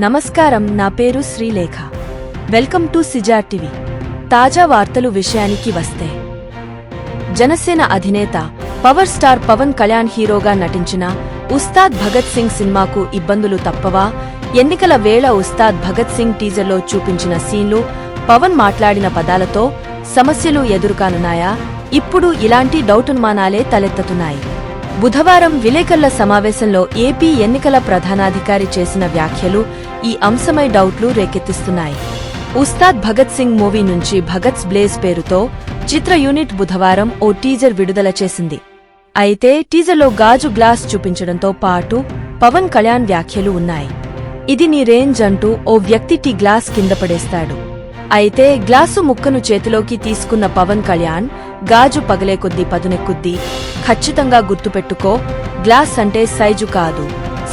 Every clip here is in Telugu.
నమస్కారం నా పేరు శ్రీలేఖ. వెల్కమ్ టు సిజార్ టీవీ. తాజా వార్తలు విషయానికి వస్తే. జనసేన అధినేత పవర్ స్టార్ పవన్ కళ్యాణ్ హీరోగా నటించిన ఉస్తాద్ భగత్ సింగ్ సినిమాకు ఇబ్బందులు తప్పవా? ఎన్నికల వేళ ఉస్తాద్ భగత్ సింగ్ టీజర్లో చూపించిన సీన్లు పవన్ మాట్లాడిన పదాలతో సమస్యలు ఎదురుకానున్నాయా? ఇప్పుడు ఇలాంటి డౌటున్మానాలే తలెత్తుతున్నాయి. బుధవారం విలేకరుల సమావేశంలో ఏపీ ఎన్నికల ప్రధానాధికారి చేసిన వ్యాఖ్యలు ఈ అంశమై డౌట్లు రేకెత్తిస్తున్నాయి. ఉస్తాద్ భగత్ సింగ్ మూవీ నుంచి భగత్స్ బ్లేజ్ పేరుతో చిత్ర యూనిట్ బుధవారం ఓ టీజర్ విడుదల చేసింది. అయితే టీజర్లో గాజు గ్లాస్ చూపించడంతో పాటు పవన్ కళ్యాణ్ వ్యాఖ్యలు ఉన్నాయి. ఇది నీ రేంజ్ అంటూ ఓ వ్యక్తి టీ గ్లాస్ కింద పడేస్తాడు. అయితే గ్లాసు ముక్కను చేతిలోకి తీసుకున్న పవన్ కళ్యాణ్ గాజు పగలే కొద్దీ పదునెక్కుద్ది ఖచ్చితంగా గుర్తుపెట్టుకో గ్లాస్ అంటే సైజు కాదు.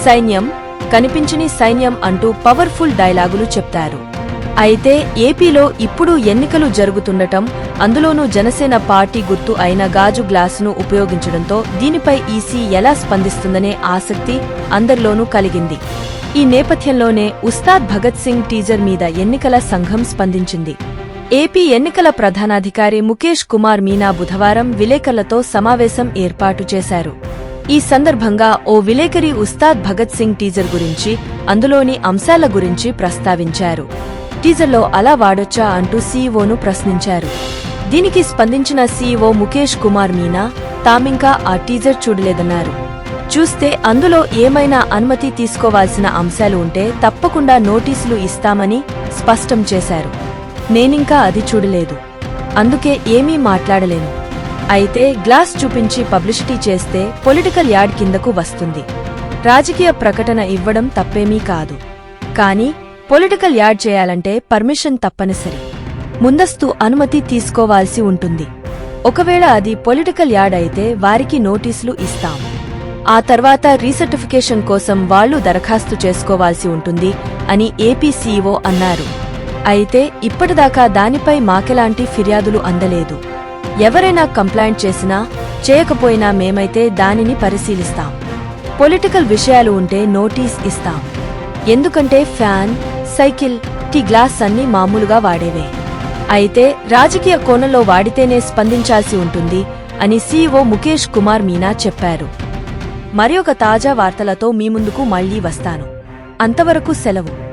సైన్యం కనిపించని సైన్యం అంటూ పవర్ఫుల్ డైలాగులు చెప్తారు. అయితే ఏపీలో ఇప్పుడు ఎన్నికలు జరుగుతుండటం అందులోనూ జనసేన పార్టీ గుర్తు అయిన గాజు గ్లాసును ఉపయోగించడంతో దీనిపై ఈసీ ఎలా స్పందిస్తుందనే ఆసక్తి అందరిలోనూ కలిగింది. ఈ నేపథ్యంలోనే ఉస్తాద్ భగత్ సింగ్ టీజర్ మీద ఎన్నికల సంఘం స్పందించింది. ఏపీ ఎన్నికల ప్రధానాధికారి ముఖేష్ కుమార్ మీనా బుధవారం విలేకరులతో సమావేశం ఏర్పాటు చేశారు. ఈ సందర్భంగా ఓ విలేకరి ఉస్తాద్ భగత్ సింగ్ టీజర్ గురించి అందులోని అంశాల గురించి ప్రస్తావించారు. టీజర్లో అలా వాడొచ్చా అంటూ సీఈఓను ప్రశ్నించారు. దీనికి స్పందించిన సీఈఓ ముఖేష్ కుమార్ మీనా తామింకా ఆ టీజర్ చూడలేదన్నారు. చూస్తే అందులో ఏమైనా అనుమతి తీసుకోవాల్సిన అంశాలు ఉంటే తప్పకుండా నోటీసులు ఇస్తామని స్పష్టం చేశారు. నేనింకా అది చూడలేదు. అందుకే ఏమీ మాట్లాడలేను. అయితే గ్లాస్ చూపించి పబ్లిసిటీ చేస్తే పొలిటికల్ యాడ్ కిందకు వస్తుంది. రాజకీయ ప్రకటన ఇవ్వడం తప్పేమీ కాదు. కానీ పొలిటికల్ యాడ్ చేయాలంటే పర్మిషన్ తప్పనిసరి. ముందస్తు అనుమతి తీసుకోవాల్సి ఉంటుంది. ఒకవేళ అది పొలిటికల్ యాడ్ అయితే వారికి నోటీసులు ఇస్తాం. ఆ తర్వాత రీసర్టిఫికేషన్ కోసం వాళ్ళు దరఖాస్తు చేసుకోవాల్సి ఉంటుంది అని ఏపీసీఓ అన్నారు. అయితే ఇప్పటిదాకా దానిపై మాకెలాంటి ఫిర్యాదులు అందలేదు. ఎవరైనా కంప్లైంట్ చేసినా చేయకపోయినా మేమైతే దానిని పరిశీలిస్తాం. పొలిటికల్ విషయాలు ఉంటే నోటీస్ ఇస్తాం. ఎందుకంటే ఫ్యాన్ సైకిల్ టీ గ్లాస్ అన్ని మామూలుగా వాడేవే. అయితే రాజకీయ కోణంలో వాడితేనే స్పందించాల్సి ఉంటుంది అని సీఈఓ ముఖేష్ కుమార్ మీనా చెప్పారు. మరి ఒక తాజా వార్తలతో మీ ముందుకు మళ్ళీ వస్తాను. అంతవరకు సెలవు.